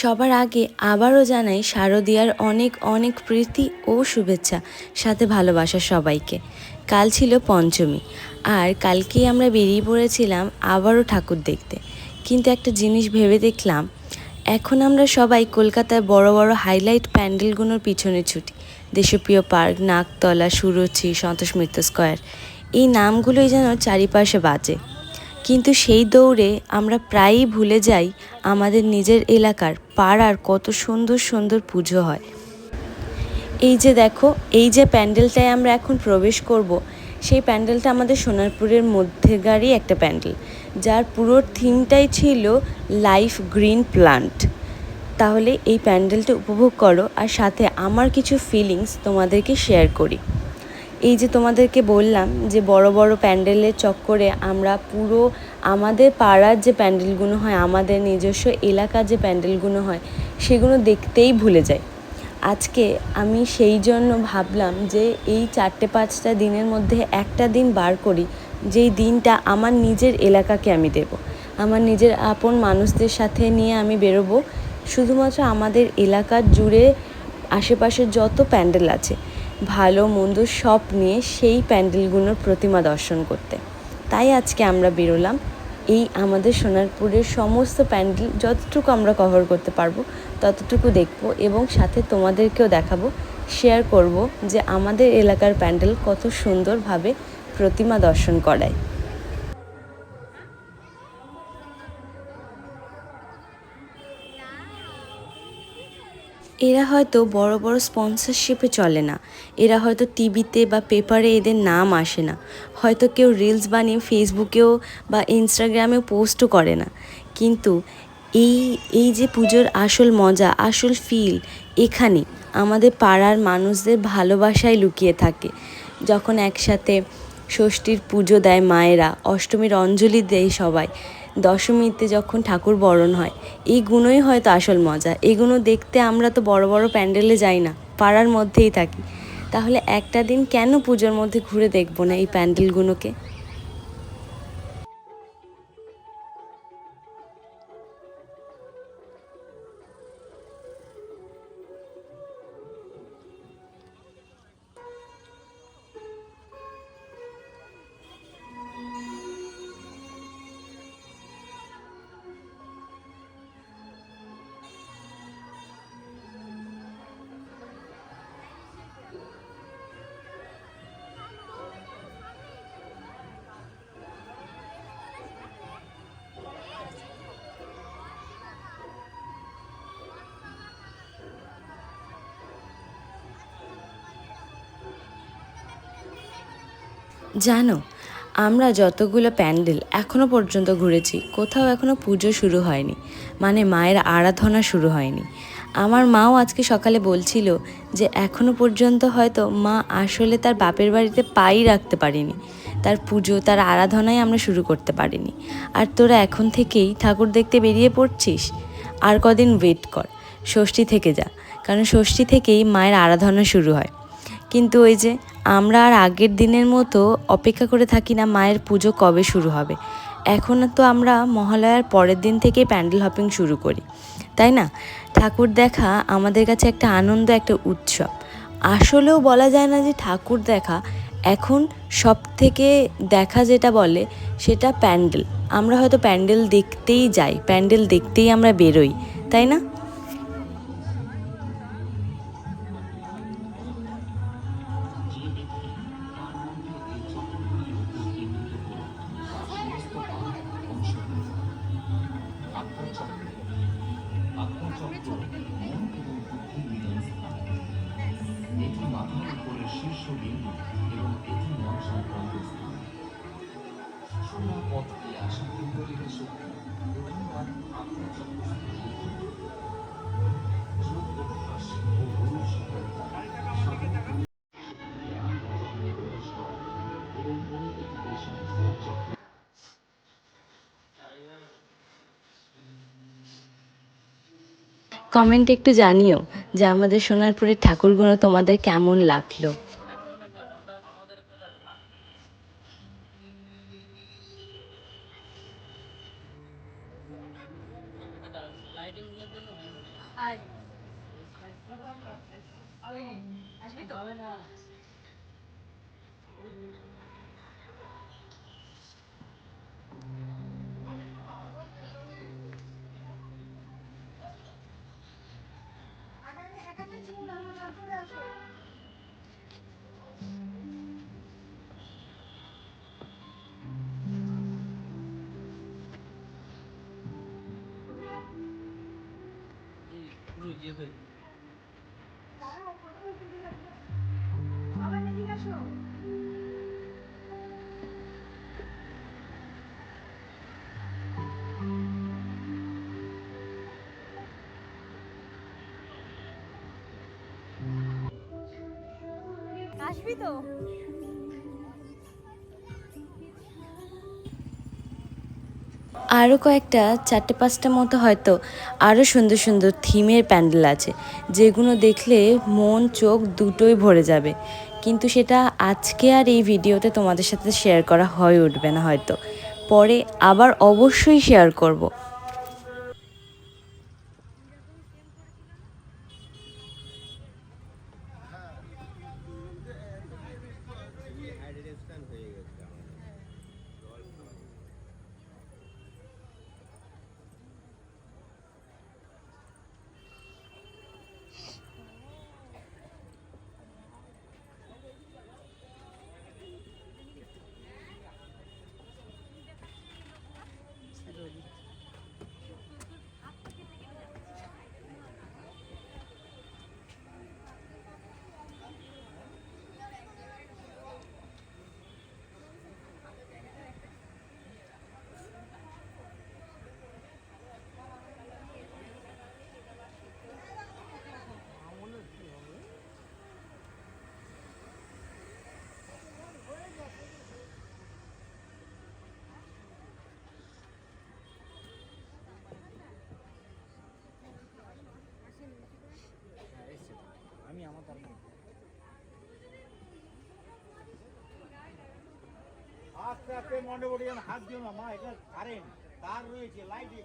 সবার আগে আবারও জানাই শারদিয়ার অনেক অনেক প্রীতি ও শুভেচ্ছা, সাথে ভালোবাসা সবাইকে। কাল ছিল পঞ্চমী, আর কালকেই আমরা বেরিয়ে পড়েছিলাম আবারও ঠাকুর দেখতে। কিন্তু একটা জিনিস ভেবে দেখলাম, এখন আমরা সবাই কলকাতায় বড় বড় হাইলাইট প্যান্ডেলগুলোর পিছনে ছুটি। দেশপ্রিয় পার্ক নাকতলা সুরুচি, সন্তোষ মিত্র স্কোয়ার, এই নামগুলোই যেন চারিপাশে বাজে। কিন্তু সেই দৌড়ে আমরা প্রায়ই ভুলে যাই আমাদের নিজের এলাকার পাড়ার কত সুন্দর সুন্দর পুজো হয়। এই যে দেখো, এই যে প্যান্ডেলটায় আমরা এখন প্রবেশ করব, সেই প্যান্ডেলটা আমাদের সোনারপুরের মধ্যেকারই একটা প্যান্ডেল, যার পুরো থিমটাই ছিল লাইফ গ্রিন প্লান্ট। তাহলে এই প্যান্ডেলটা উপভোগ করো, আর সাথে আমার কিছু ফিলিংস তোমাদেরকে শেয়ার করি। এই যে তোমাদেরকে বললাম যে বড় বড় প্যান্ডেলের চক্করে আমরা পুরো আমাদের পাড়ার যে প্যান্ডেলগুলো হয়, আমাদের নিজস্ব এলাকার যে প্যান্ডেলগুলো হয়, সেগুলো দেখতেই ভুলে যাই। আজকে আমি সেই জন্য ভাবলাম যে এই চারটে পাঁচটা দিনের মধ্যে একটা দিন বার করি, যেই দিনটা আমার নিজের এলাকাকে আমি দেব। আমার নিজের আপন মানুষদের সাথে নিয়ে আমি বেরোবো। শুধুমাত্র আমাদের এলাকার জুড়ে আশেপাশের যত প্যান্ডেল আছে ভালো, মন্দ সব নিয়ে সেই প্যান্ডেলগুলোর প্রতিমা দর্শন করতে। তাই আজকে আমরা বেরোলাম। এই আমাদের সোনারপুরের সমস্ত প্যান্ডেল যতটুকু আমরা কভার করতে পারব, ততটুকু দেখব এবং সাথে তোমাদেরকেও দেখাবো শেয়ার করব যে আমাদের এলাকার প্যান্ডেল কত সুন্দরভাবে প্রতিমা দর্শন করায়। এরা হয়তো বড় বড় স্পন্সরশিপে চলে না। এরা হয়তো টিভিতে বা পেপারে এদের নাম আসে না। হয়তো কেউ রিলস বানিয়ে ফেসবুকেও বা ইনস্টাগ্রামেও পোস্টও করে না। কিন্তু এই এই যে পুজোর আসল মজা, আসল ফিল এখানে আমাদের পাড়ার মানুষদের ভালোবাসায় লুকিয়ে থাকে। যখন একসাথে ষষ্ঠীর পুজো দেয় মায়েরা, অষ্টমীর অঞ্জলি দেয় সবাই দশমীতে যখন ঠাকুর বরণ হয়, এই গুণই হয়তো আসল মজা। এগুলো দেখতে আমরা তো বড় বড় প্যান্ডেলে যাই না, পাড়ার মধ্যেই থাকি। তাহলে একটা দিন কেন পুজোর মধ্যে ঘুরে দেখব না এই প্যান্ডেলগুলোকে? জানো, আমরা যতগুলো প্যান্ডেল এখনও পর্যন্ত ঘুরেছি, কোথাও এখনও পুজো শুরু হয়নি। মানে মায়ের আরাধনা শুরু হয়নি। আমার মাও আজকে সকালে বলছিল যে এখনও পর্যন্ত হয়তো মা আসলে তার বাপের বাড়িতে পাই রাখতে পারিনি। তার পুজো, তার আরাধনাই আমরা শুরু করতে পারিনি। আর তোরা এখন থেকেই ঠাকুর দেখতে বেরিয়ে পড়ছিস? আর কদিন ওয়েট কর, ষষ্ঠী থেকে যা। কারণ ষষ্ঠী থেকেই মায়ের আরাধনা শুরু হয়। কিন্তু ওই যে আমরা আর আগের দিনের মতো অপেক্ষা করে থাকি না, মায়ের পুজো কবে শুরু হবে? এখন তো আমরা মহালয়ার পরের দিন থেকে প্যান্ডেল হপিং শুরু করি, তাই না? ঠাকুর দেখা আমাদের কাছে একটা আনন্দ, একটা উৎসব। আসলেও বলা যায় না যে ঠাকুর দেখা এখন সব থেকে দেখা যেটা বলে সেটা প্যান্ডেল। আমরা হয়তো প্যান্ডেল দেখতেই যাই, প্যান্ডেল দেখতেই আমরা বেরোই, তাই না? এটি মাথার উপরের শীর্ষবিন্দু এবং এটি মন সংক্রান্ত স্থান সোনা পথ দিয়ে আসা কমেন্টে একটু জানিও যে আমাদের সোনারপুরের ঠাকুরগুলো তোমাদের কেমন লাগল আসবি তো 嗯，有机会。আরও কয়েকটা, চারটে পাঁচটা মতো হয়তো আরও সুন্দর সুন্দর থিমের প্যান্ডেল আছে, যেগুলো দেখলে মন, চোখ দুটোই ভরে যাবে। কিন্তু সেটা আজকে আর এই ভিডিওতে তোমাদের সাথে শেয়ার করা হয়ে উঠবে না হয়তো। পরে আবার অবশ্যই শেয়ার করব। আস্তে আস্তে মন্ডপটি হাত দিও না মা এখানে কারেন্ট তার রয়েছে লাইট